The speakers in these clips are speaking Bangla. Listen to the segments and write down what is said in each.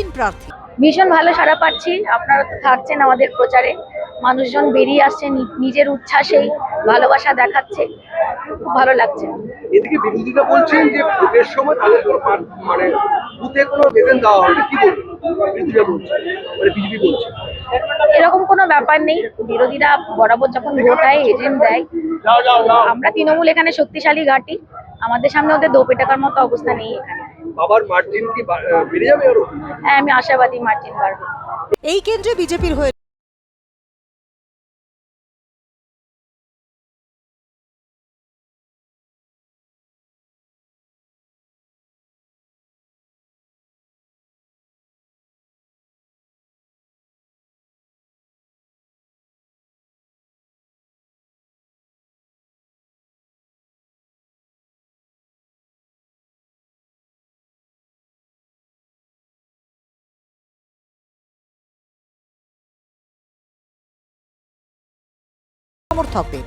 প্রবীণ প্রার্থী। ভীষণ ভালো সাড়া পাচ্ছি। আপনারা তো থাকছেন আমাদের প্রচারে। মানুষজন বেরিয়ে আসছে নিজের উচ্ছ্বাসেই ভালোবাসা দেখাচ্ছে। খুব ভালো লাগছে। এদিকে বিরোধীরা বলছেন যে ভোটের সময় তাদের কোনো মানে বুথে কোনো বেতন দেওয়া হবে কি বিরোধীরা বলছে মানে বিজেপি বলছে। এরকম কোনো ব্যাপার নেই। বিরোধীরা বরাবর যখন ভোট হয় এজেন্ট দেয়। আমরা তৃণমূল এখানে শক্তিশালী ঘাঁটি। আমাদের সামনে ওদের দোপে টাকার মতো অবস্থা নেই এখানে। বাবার মার্জিন কি বেড়ে যাবে আরও? হ্যাঁ আমি আশাবাদী মার্জিন বাড়বে। এই কেন্দ্রে বিজেপির হয়ে সমর্থকদের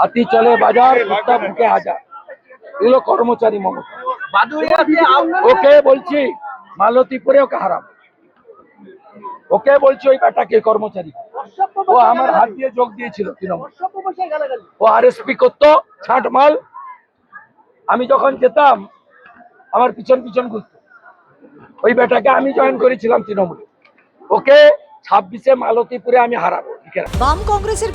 হাতি চলে বাজার বুকে হাজার। এগুলো কর্মচারী মমতা। ওকে বলছি মালতীপুরে ওকে হারাম ওকে বলছি ওই বেটাকে কর্মচারী। ও আমার হাত দিয়ে যোগ দিয়েছিল তৃণমূল। ও আর এসপি করতো ছাঁট মাল। আমি যখন যেতাম আমার পিছন পিছন ঘুরতো। ওই বেটাকে আমি জয়েন করেছিলাম তৃণমূলে। ওকে ছাব্বিশে মালতীপুরে আমি হারাবো। বাম কংগ্রেসের